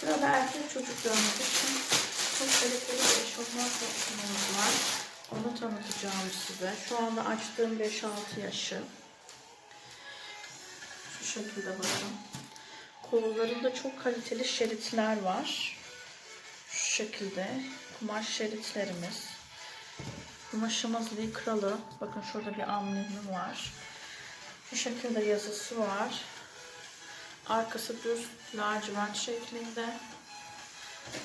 Sırada erkek çocuklarımız için çok kaliteli bir eşofman seçimimiz var. Onu tanıtacağım size. Şu anda açtığım 5-6 yaşı. Şu şekilde bakın. Kollarında çok kaliteli şeritler var. Şu şekilde kumaş şeritlerimiz. Kumaşımız likralı. Bakın şurada bir amblemi var. Bu şekilde yazısı var. Arkası düz lacivert şeklinde.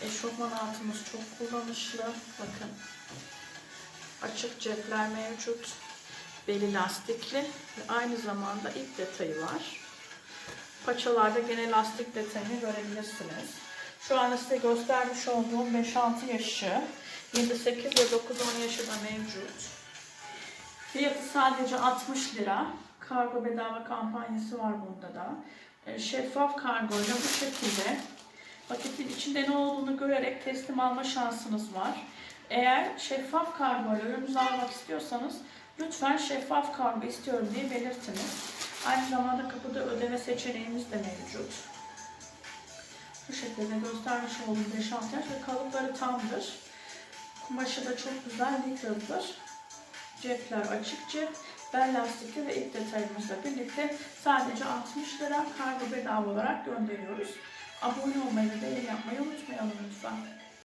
Eşofman altımız çok kullanışlı. Bakın. Açık cepler mevcut. Beli lastikli ve aynı zamanda ip detayı var. Paçalarda gene lastik detayını görebilirsiniz. Şu anda size göstermiş olduğum 5-6 yaşı, 7-8 ve 9-10 yaşı da mevcut. Fiyatı sadece 60 lira. Kargo bedava kampanyası var bunda da. E, Şeffaf kargoyla bu şekilde paketin içinde ne olduğunu görerek teslim alma şansınız var. Eğer şeffaf kargoyla ürününüzü almak istiyorsanız lütfen şeffaf kargo istiyorum diye belirtiniz. Aynı zamanda kapıda ödeme seçeneğimiz de mevcut. Bu şekilde göstermiş olduğum 5-6 yaş ve kalıpları tamdır. Kumaşı da çok güzel likralıdır. Cepler açık cep, bel lastikli ve ip detayımızla birlikte sadece 60 lira kargo bedava olarak gönderiyoruz. Abone olmayı ve beğeni yapmayı unutmayalım lütfen.